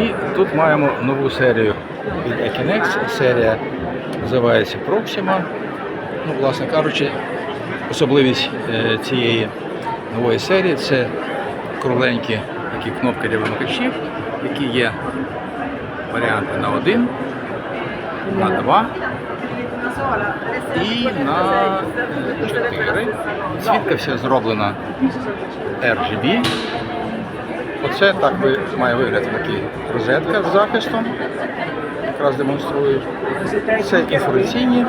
І тут маємо нову серію від Ekinex. Серія називається Proxima. Ну, власне кажучи, особливість е, цієї нової серії це кругленькі такі кнопки для вимикачів, які є варіанти на один, на два і на 4. Світка вся зроблена RGB. Оце так має вигляд такий розетка з захистом. Якраз демонструю. Це інформаційні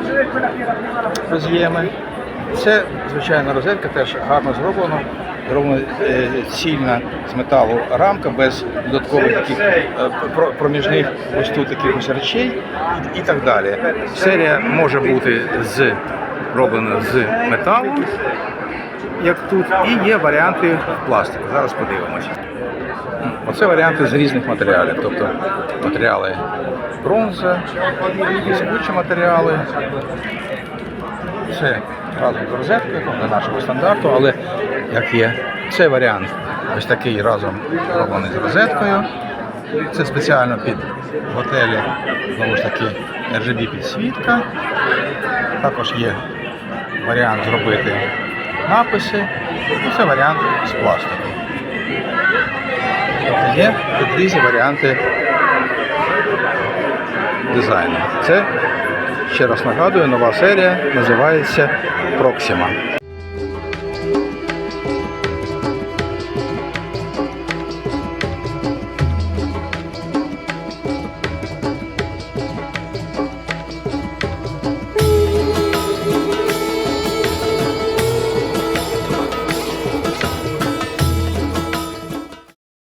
роз'єми. Це звичайна розетка, теж гарно. Зроблена е, цільна з металу рамка без додаткових таких е, проміжних ось тут таких речей і так далі. Серія може бути з роблена з металу, як тут, і є варіанти пластику. Зараз подивимося. Оце варіанти з різних матеріалів, тобто матеріали бронза, інші матеріали. Це разом з розеткою, не нашого стандарту, але як є. Це варіант ось такий разом зроблений з розеткою. Це спеціально під готелі, знову ж таки, RGB підсвітка. Також є варіант зробити написи. Ну, Це варіант з пластику. Тобто є тут різні варіанти дизайну. Це, ще раз нагадую, нова серія називається Proxima.